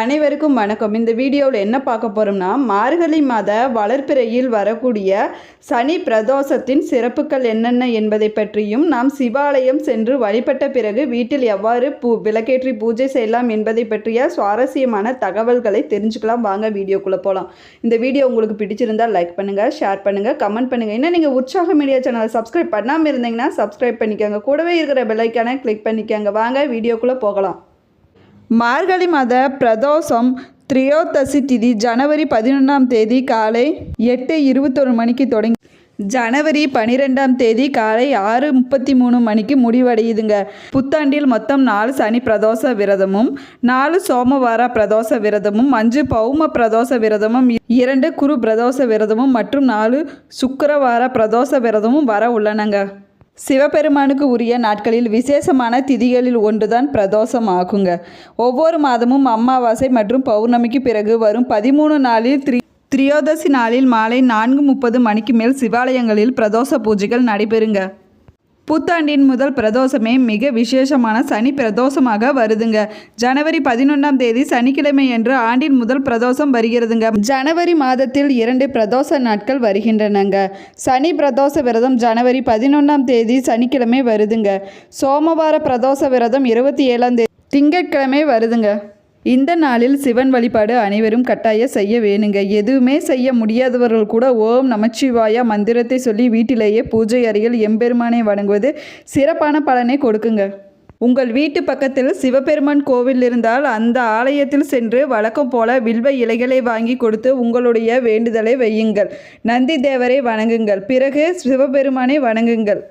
அனைவருக்கும் வணக்கம். இந்த வீடியோவில் என்ன பார்க்க போகிறோம்னா மார்கழி மாத வளர்ப்பிறையில் வரக்கூடிய சனி பிரதோஷத்தின் சிறப்புகள் என்னென்ன என்பதை பற்றியும் நாம் சிவாலயம் சென்று வழிபட்ட பிறகு வீட்டில் எவ்வாறு பூ விளக்கேற்றி பூஜை செய்யலாம் என்பதை பற்றிய சுவாரஸ்யமான தகவல்களை தெரிஞ்சுக்கலாம். வாங்க வீடியோக்குள்ளே போகலாம் இந்த வீடியோ உங்களுக்கு பிடிச்சிருந்தால் லைக் பண்ணுங்கள் ஷேர் பண்ணுங்கள் கமெண்ட் பண்ணுங்கள் இன்னும் நீங்கள் உற்சாக மீடியா சேனலை சப்ஸ்கிரைப் பண்ணாமல் இருந்தீங்கன்னா சப்ஸ்கிரைப் பண்ணிக்கோங்க. கூடவே இருக்கிற பெல்லைக்கான கிளிக் பண்ணிக்கோங்க. வாங்க வீடியோக்குள்ளே போகலாம். மார்கழி மாத பிரதோஷம் திரியோதசி திதி ஜனவரி பதினொன்றாம் தேதி காலை எட்டு இருபத்தொரு மணிக்கு தொடங்கி ஜனவரி பனிரெண்டாம் தேதி காலை ஆறு முப்பத்தி மூணு மணிக்கு முடிவடையுதுங்க. புத்தாண்டில் மொத்தம் நாலு சனி பிரதோஷ விரதமும் நாலு சோமவார பிரதோஷ விரதமும் அஞ்சு பௌம பிரதோஷ விரதமும் இரண்டு குரு பிரதோஷ விரதமும் மற்றும் நாலு சுக்கரவார பிரதோஷ விரதமும் வர உள்ளனங்க. சிவபெருமானுக்கு உரிய நாட்களில் விசேஷமான திதிகளில் ஒன்றுதான் பிரதோஷம் ஆகுங்க. ஒவ்வொரு மாதமும் அமாவாசை மற்றும் பௌர்ணமிக்கு பிறகு வரும் பதிமூணு நாளில் த்ரி திரியோதசி நாளில் மாலை நான்கு முப்பது மணிக்கு மேல் சிவாலயங்களில் பிரதோஷ பூஜைகள் நடைபெறுங்க. புத்தாண்டின் முதல் பிரதோஷமே மிக விசேஷமான சனி பிரதோஷமாக வருதுங்க. ஜனவரி பதினொன்றாம் தேதி சனிக்கிழமை என்று ஆண்டின் முதல் பிரதோஷம் வருகிறதுங்க. ஜனவரி மாதத்தில் இரண்டு பிரதோஷ நாட்கள் வருகின்றனங்க. சனி பிரதோஷ விரதம் ஜனவரி பதினொன்றாம் தேதி சனிக்கிழமை வருதுங்க. சோமவார பிரதோஷ விரதம் இருபத்தி ஏழாம் தேதி திங்கட்கிழமை வருதுங்க. இந்த நாளில் சிவன் வழிபாடு அனைவரும் கட்டாய செய்ய வேணுங்க. எதுவுமே செய்ய முடியாதவர்கள் கூட ஓம் நமச்சிவாயா மந்திரத்தை சொல்லி வீட்டிலேயே பூஜை அறையில் எம்பெருமானை வணங்குவது சிறப்பான பலனை கொடுக்குங்க. உங்கள் வீட்டு பக்கத்தில் சிவபெருமான் கோவில் இருந்தால் அந்த ஆலயத்தில் சென்று வழக்கம் போல வில்வ இலைகளை வாங்கி கொடுத்து உங்களுடைய வேண்டுதலை வையுங்கள். நந்தி தேவரை வணங்குங்கள். பிறகு சிவபெருமானை வணங்குங்கள்.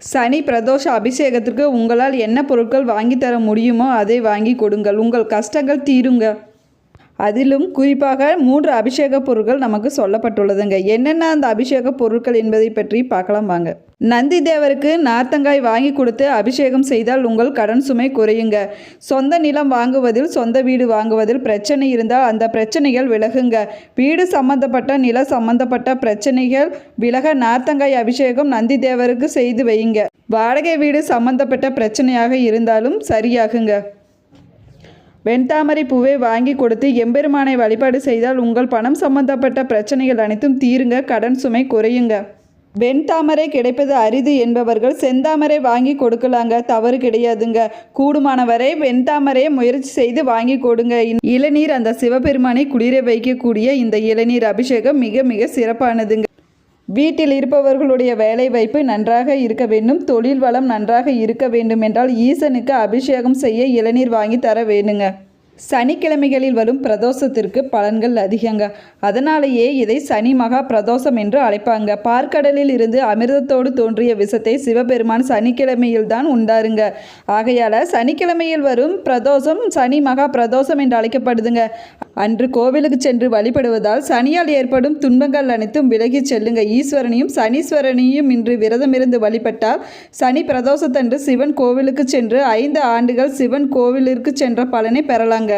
சனி பிரதோஷ அபிஷேகத்திற்கு உங்களால் என்ன பொருட்கள் வாங்கி தர முடியுமோ அதை வாங்கி கொடுங்கள். உங்கள் கஷ்டங்கள் தீருங்க. அதிலும் குறிப்பாக மூன்று அபிஷேக பொருட்கள் நமக்கு சொல்லப்பட்டுள்ளதுங்க. என்னென்ன அந்த அபிஷேக பொருட்கள் என்பதை பற்றி பார்க்கலாம் வாங்க. நந்தி தேவருக்கு நார்த்தங்காய் வாங்கி கொடுத்து அபிஷேகம் செய்தால் உங்கள் கடன் சுமை குறையுங்க. சொந்த நிலம் வாங்குவதில் சொந்த வீடு வாங்குவதில் பிரச்சனை இருந்தால் அந்த பிரச்சனைகள் விலகுங்க. வீடு சம்பந்தப்பட்ட நில சம்பந்தப்பட்ட பிரச்சனைகள் விலக நார்த்தங்காய் அபிஷேகம் நந்தி தேவருக்கு செய்து வையுங்க. வாடகை வீடு சம்பந்தப்பட்ட பிரச்சனையாக இருந்தாலும் சரியாகுங்க. வெண்தாமரை பூவை வாங்கி கொடுத்து எம்பெருமானை வழிபாடு செய்தால் உங்கள் பணம் சம்பந்தப்பட்ட பிரச்சனைகள் அனைத்தும் தீருங்க கடன் சுமை குறையுங்க. வெண்தாமரை கிடைப்பது அரிது என்பவர்கள் செந்தாமரை வாங்கி கொடுக்கலாங்க தவறு கிடையாதுங்க. கூடுமானவரை வெண்தாமரையை முயற்சி செய்து வாங்கி கொடுங்க. இளநீர் அந்த சிவபெருமானை குளிர வைக்கக்கூடிய இந்த இளநீர் அபிஷேகம் மிக மிக சிறப்பானதுங்க. வீட்டில் இருப்பவர்களுடைய வேலை வாய்ப்பு நன்றாக இருக்க வேண்டும் தொழில் வளம் நன்றாக இருக்க வேண்டும் என்றால் ஈசனுக்கு அபிஷேகம் செய்ய இளநீர் வாங்கி தர வேணுங்க சனிக்கிழமைகளில் வரும் பிரதோஷத்திற்கு பலன்கள் அதிகங்க. அதனாலேயே இதை சனி மகா பிரதோஷம் என்று அழைப்பாங்க. பார்க்கடலில் இருந்து அமிர்தத்தோடு தோன்றிய விஷத்தை சிவபெருமான் சனிக்கிழமையில் தான் உண்டாருங்க. ஆகையால் சனிக்கிழமையில் வரும் பிரதோஷம் சனி மகா பிரதோஷம் என்று அழைக்கப்படுதுங்க. அன்று கோவிலுக்கு சென்று வழிபடுவதால் சனியால் ஏற்படும் துன்பங்கள் அனைத்தும் விலகிச் செல்லுங்க. ஈஸ்வரனையும் சனீஸ்வரனையும் இன்று விரதமிருந்து வழிபட்டால் சனி பிரதோஷத்தன்று சிவன் கோவிலுக்கு சென்று ஐந்து ஆண்டுகள் சிவன் கோவிலிற்கு சென்ற பலனை பெறலாங்க.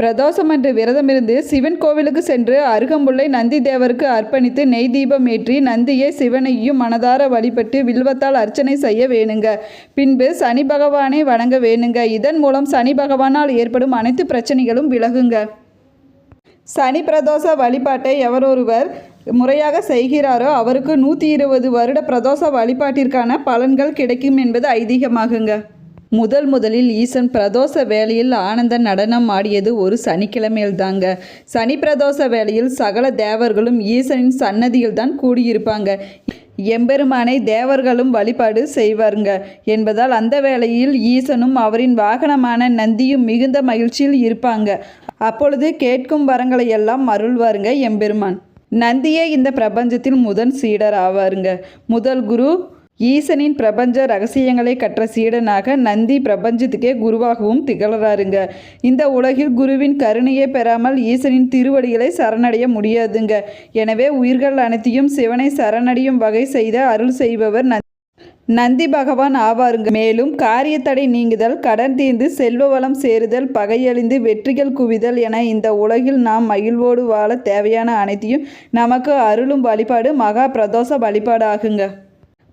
பிரதோஷம் அன்று விரதமிருந்து சிவன் கோவிலுக்கு சென்று அருகம்புள்ளை நந்தி தேவருக்கு அர்ப்பணித்து நெய் தீபம் ஏற்றி நந்தியை சிவனையும் மனதார வழிபட்டு வில்வத்தால் அர்ச்சனை செய்ய வேணுங்க. பின்பு சனி பகவானை வணங்க வேணுங்க. இதன் மூலம் சனி பகவானால் ஏற்படும் அனைத்து பிரச்சனைகளும் விலகுங்க. சனி பிரதோஷ வழிபாட்டை எவரொருவர் முறையாக செய்கிறாரோ அவருக்கு நூற்றி இருபது வருட பிரதோஷ வழிபாட்டிற்கான பலன்கள் கிடைக்கும் என்பது ஐதீகமாகுங்க. முதல் முதலில் ஈசன் பிரதோஷ வேளையில் ஆனந்த நடனம் ஆடியது ஒரு சனிக்கிழமையில் தாங்க சனி பிரதோஷ வேளையில் சகல தேவர்களும் ஈசனின் சன்னதியில் தான் கூடியிருப்பாங்க. எம்பெருமானை தேவர்களும் வழிபாடு செய்வாருங்க. என்பதால் அந்த வேளையில் ஈசனும் அவரின் வாகனமான நந்தியும் மிகுந்த மகிழ்ச்சியில் இருப்பாங்க. அப்பொழுது கேட்கும் வரங்களை எல்லாம் அருள்வாருங்க எம்பெருமான். நந்தியே இந்த பிரபஞ்சத்தில் முதல் சீடர் ஆவாருங்க. முதல் குரு ஈசனின் பிரபஞ்ச ரகசியங்களை கற்ற சீடனாக நந்தி பிரபஞ்சத்துக்கே குருவாகவும் திகழறாருங்க. இந்த உலகில் குருவின் கருணையை பெறாமல் ஈசனின் திருவடிகளை சரணடைய முடியாதுங்க. எனவே உயிர்கள் அனைத்தையும் சிவனை சரணடையும் வகை செய்த அருள் செய்பவர் நந்தி பகவான் ஆவாருங்க. மேலும் காரியத்தடை நீங்குதல் கடன் தீர்ந்து செல்வ வளம் சேருதல் பகையழிந்து வெற்றிகள் குவிதல் என இந்த உலகில் நாம் மகிழ்வோடு வாழ தேவையான அனைத்தையும் நமக்கு அருளும் வழிபாடு மகா பிரதோஷ வழிபாடு ஆகுங்க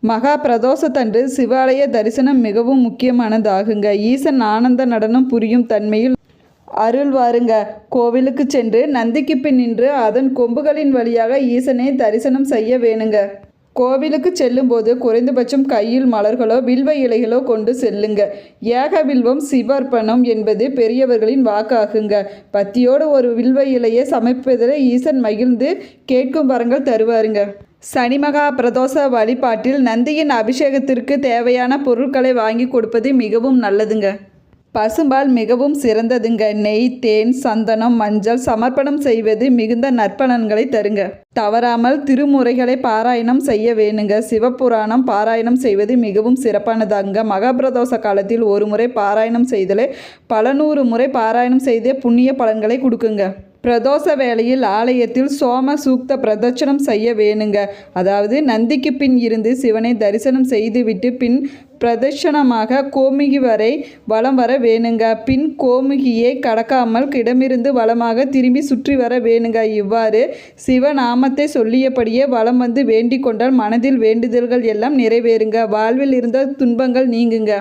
மகா பிரதோஷத்தன்று சிவாலய தரிசனம் மிகவும் முக்கியமானதாகுங்க. ஈசன் ஆனந்த நடனம் புரியும் தன்மையில் அருள் வாருங்க கோவிலுக்கு சென்று நந்திக்கு பின் நின்று அதன் கொம்புகளின் வழியாக ஈசனை தரிசனம் செய்ய வேணுங்க. கோவிலுக்கு செல்லும்போது குறைந்தபட்சம் கையில் மலர்களோ வில்வ இலைகளோ கொண்டு செல்லுங்க. ஏக வில்வம் சிவர்ப்பணம் என்பது பெரியவர்களின் வாக்காகுங்க. பத்தியோடு ஒரு வில்வ இலையை சமைப்பதில் ஈசன் மகிழ்ந்து கேட்கும் வரங்கள் தருவாருங்க. சனி மகா பிரதோஷ வழிபாட்டில் நந்தியின் அபிஷேகத்திற்கு தேவையான பொருட்களை வாங்கி கொடுப்பது மிகவும் நல்லதுங்க. பசும்பால் மிகவும் சிறந்ததுங்க. நெய் தேன் சந்தனம் மஞ்சள் சமர்ப்பணம் செய்வது மிகுந்த நற்பலன்களை தருங்க. தவறாமல் திருமுறைகளை பாராயணம் செய்ய வேணுங்க. சிவபுராணம் பாராயணம் செய்வது மிகவும் சிறப்பானதாங்க. மகாபிரதோஷ காலத்தில் ஒரு முறை பாராயணம் செய்தலே பல நூறு முறை பாராயணம் செய்தே புண்ணிய பலன்களை கொடுக்குங்க. பிரதோஷ வேளையில் ஆலயத்தில் சோம சூக்த பிரதட்சணம் செய்ய வேணுங்க. அதாவது நந்திக்கு பின் இருந்து சிவனை தரிசனம் செய்துவிட்டு பின் பிரதட்சணமாக கோமுகி வரை வலம் வர வேணுங்க. பின் கோமுகியை கடக்காமல் இடமிருந்து வளமாக திரும்பி சுற்றி வர வேணுங்க. இவ்வாறு சிவநாமத்தை சொல்லியபடியே வலம் வந்து வேண்டிக் கொண்டால் மனதில் வேண்டுதல்கள் எல்லாம் நிறைவேறுங்க. வாழ்வில் இருந்த துன்பங்கள் நீங்குங்க.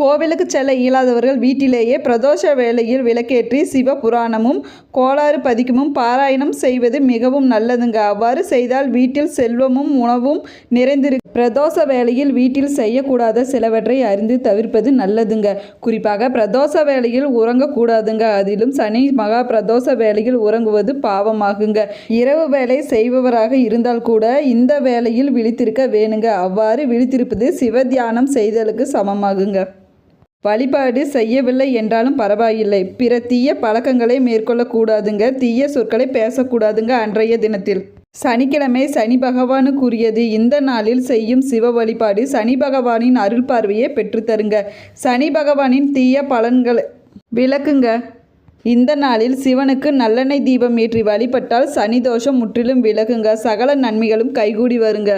கோவிலுக்கு செல்ல இயலாதவர்கள் வீட்டிலேயே பிரதோஷ வேளையில் விளக்கேற்றி சிவ புராணமும் கோளாறு பதிக்கமும் பாராயணம் செய்வது மிகவும் நல்லதுங்க. அவ்வாறு செய்தால் வீட்டில் செல்வமும் உணவும் நிறைந்திரு பிரதோஷ வேளையில் வீட்டில் செய்யக்கூடாத சிலவற்றை அறிந்து தவிர்ப்பது நல்லதுங்க. குறிப்பாக பிரதோஷ வேளையில் உறங்கக்கூடாதுங்க. அதிலும் சனி மகா பிரதோஷ வேளையில் உறங்குவது பாவமாகுங்க. இரவு வேலை செய்பவராக இருந்தால் கூட இந்த வேளையில் விழித்திருக்க வேணுங்க. அவ்வாறு விழித்திருப்பது சிவ தியானம் செய்தலுக்கு சமமாகுங்க. வழிபாடு செய்யவில்லை என்றாலும் பரவாயில்லை. பிற தீய பழக்கங்களை மேற்கொள்ளக்கூடாதுங்க தீய சொற்களை பேசக்கூடாதுங்க அன்றைய தினத்தில். சனிக்கிழமை சனி பகவானுக்குரியது இந்த நாளில் செய்யும் சிவ வழிபாடு சனி பகவானின் அருள் பார்வையை பெற்றுத்தருங்க சனி பகவானின் தீய பலன்களை விளக்குங்க. இந்த நாளில் சிவனுக்கு நல்லெண்ணெய் தீபம் ஏற்றி வழிபட்டால் சனி தோஷம் முற்றிலும் விலகுங்க. சகல நன்மைகளும் கைகூடி வருங்க.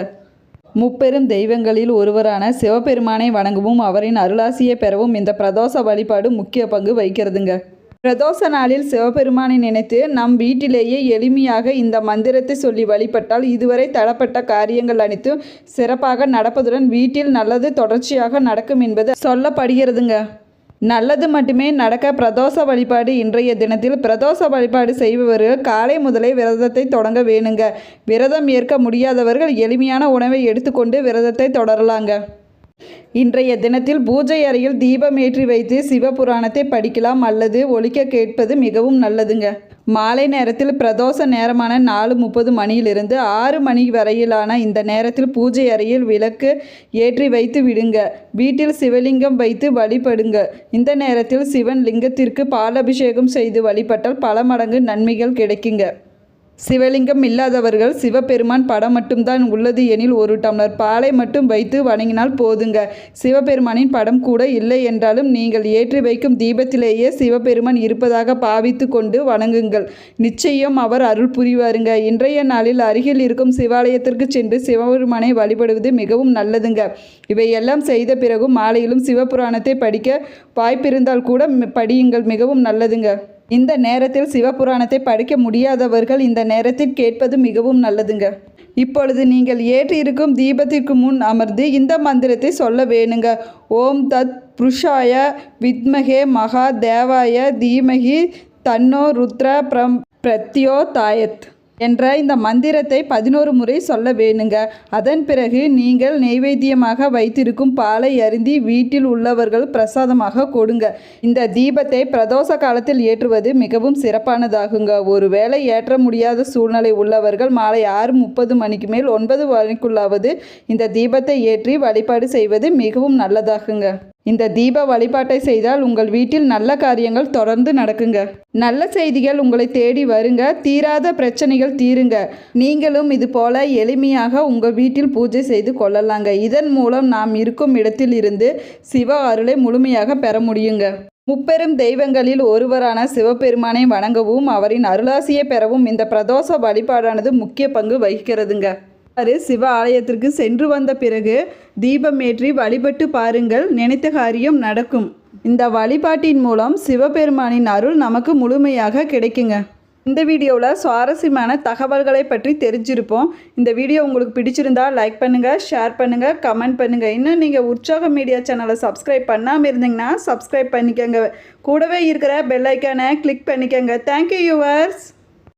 முப்பெரும் தெய்வங்களில் ஒருவரான சிவபெருமானை வணங்கவும். அவரின் அருளாசியை பெறவும் இந்த பிரதோஷ வழிபாடு முக்கிய பங்கு வகிக்கிறதுங்க. பிரதோஷ நாளில் சிவபெருமானை நினைத்து நம் வீட்டிலேயே எளிமையாக இந்த மந்திரத்தை சொல்லி வழிபட்டால் இதுவரை தடப்பட்ட காரியங்கள் அனைத்தும் சிறப்பாக நடப்பதுடன் வீட்டில் நல்லது தொடர்ச்சியாக நடக்கும் என்பது சொல்லப்படுகிறதுங்க. நல்லது மட்டுமே நடக்க பிரதோஷ வழிபாடு இன்றைய தினத்தில் பிரதோஷ வழிபாடு செய்பவர்கள் காலை முதலே விரதத்தை தொடங்க வேணுங்க. விரதம் ஏற்க முடியாதவர்கள் எளிமையான உணவை எடுத்துக்கொண்டு விரதத்தை தொடரலாங்க. இன்றைய தினத்தில் பூஜை அறையில் தீபம் ஏற்றி வைத்து சிவபுராணத்தை படிக்கலாம் அல்லது ஒலிக்க கேட்பது மிகவும் நல்லதுங்க. மாலை நேரத்தில் பிரதோஷ நேரமான நாலு முப்பது மணியிலிருந்து ஆறு மணி வரையிலான இந்த நேரத்தில் பூஜை அறையில் விளக்கு ஏற்றி வைத்து விடுங்க. வீட்டில் சிவலிங்கம் வைத்து வழிபடுங்க. இந்த நேரத்தில் சிவன் லிங்கத்திற்கு பாலபிஷேகம் செய்து வழிபட்டால் பல மடங்கு நன்மைகள் கிடைக்குங்க. சிவலிங்கம் இல்லாதவர்கள் சிவபெருமான் படம் மட்டும்தான் உள்ளது எனில் ஒரு டம்ளர் பாலை மட்டும் வைத்து வணங்கினால் போதுங்க. சிவபெருமானின் படம் கூட இல்லை என்றாலும் நீங்கள் ஏற்றி வைக்கும் தீபத்திலேயே சிவபெருமான் இருப்பதாக பாவித்து கொண்டு வணங்குங்கள். நிச்சயம் அவர் அருள் புரிவாருங்க. இன்றைய நாளில் அருகில் இருக்கும் சிவாலயத்திற்கு சென்று சிவபெருமானை வழிபடுவது மிகவும் நல்லதுங்க. இவையெல்லாம் செய்த பிறகும் மாலையிலும் சிவபுராணத்தை படிக்க வாய்ப்பிருந்தால் கூட படியுங்கள். மிகவும் நல்லதுங்க. இந்த நேரத்தில் சிவபுராணத்தை படிக்க முடியாதவர்கள் இந்த நேரத்தில் கேட்பது மிகவும் நல்லதுங்க. இப்பொழுது நீங்கள் ஏற்றிருக்கும் தீபத்திற்கு முன் அமர்ந்து இந்த மந்திரத்தை சொல்ல வேணுங்க. ஓம் தத் புருஷாய வித்மகே மகா தேவாய தீமகி தன்னோ ருத்ர பிரம் பிரத்யோ தாயத் என்ற இந்த மந்திரத்தை பதினோரு முறை சொல்ல வேணுங்க. அதன் பிறகு நீங்கள் நெய்வேத்தியமாக வைத்திருக்கும் பாலை அருந்தி வீட்டில் உள்ளவர்கள் பிரசாதமாக கொடுங்க. இந்த தீபத்தை பிரதோஷ காலத்தில் ஏற்றுவது மிகவும் சிறப்பானதாகுங்க. ஒருவேளை ஏற்ற முடியாத சூழ்நிலை உள்ளவர்கள் மாலை ஆறு முப்பது மணிக்கு மேல் ஒன்பது மணிக்குள்ளாவது இந்த தீபத்தை ஏற்றி வழிபாடு செய்வது மிகவும் நல்லதாகுங்க. இந்த தீப வழிபாட்டை செய்தால் உங்கள் வீட்டில் நல்ல காரியங்கள் தொடர்ந்து நடக்குங்க. நல்ல செய்திகள் உங்களை தேடி வருங்க. தீராத பிரச்சனைகள் தீருங்க. நீங்களும் இது போல எளிமையாக உங்கள் வீட்டில் பூஜை செய்து கொள்ளலாங்க. இதன் மூலம் நாம் இருக்கும் இடத்தில் இருந்து சிவ அருளை முழுமையாக பெற முடியுங்க. முப்பெரும் தெய்வங்களில் ஒருவரான சிவபெருமானை வணங்கவும் அவரின் அருளாசியை பெறவும் இந்த பிரதோஷ வழிபாடானது முக்கிய பங்கு வகிக்கிறதுங்க. இவ்வாறு சிவ ஆலயத்திற்கு சென்று வந்த பிறகு தீபமேற்றி வழிபட்டு பாருங்கள். நினைத்த காரியம் நடக்கும். இந்த வழிபாட்டின் மூலம் சிவபெருமானின் அருள் நமக்கு முழுமையாக கிடைக்குங்க. இந்த வீடியோவில் சுவாரஸ்யமான தகவல்களை பற்றி தெரிஞ்சிருப்போம். இந்த வீடியோ உங்களுக்கு பிடிச்சிருந்தா லைக் பண்ணுங்கள் ஷேர் பண்ணுங்கள் கமெண்ட் பண்ணுங்கள் இன்னும் நீங்கள் உற்சாக மீடியா சேனலை சப்ஸ்கிரைப் பண்ணாமல் இருந்தீங்கன்னா சப்ஸ்கிரைப் பண்ணிக்கோங்க. கூடவே இருக்கிற பெல்லைக்கானை கிளிக் பண்ணிக்கோங்க. Thank you yours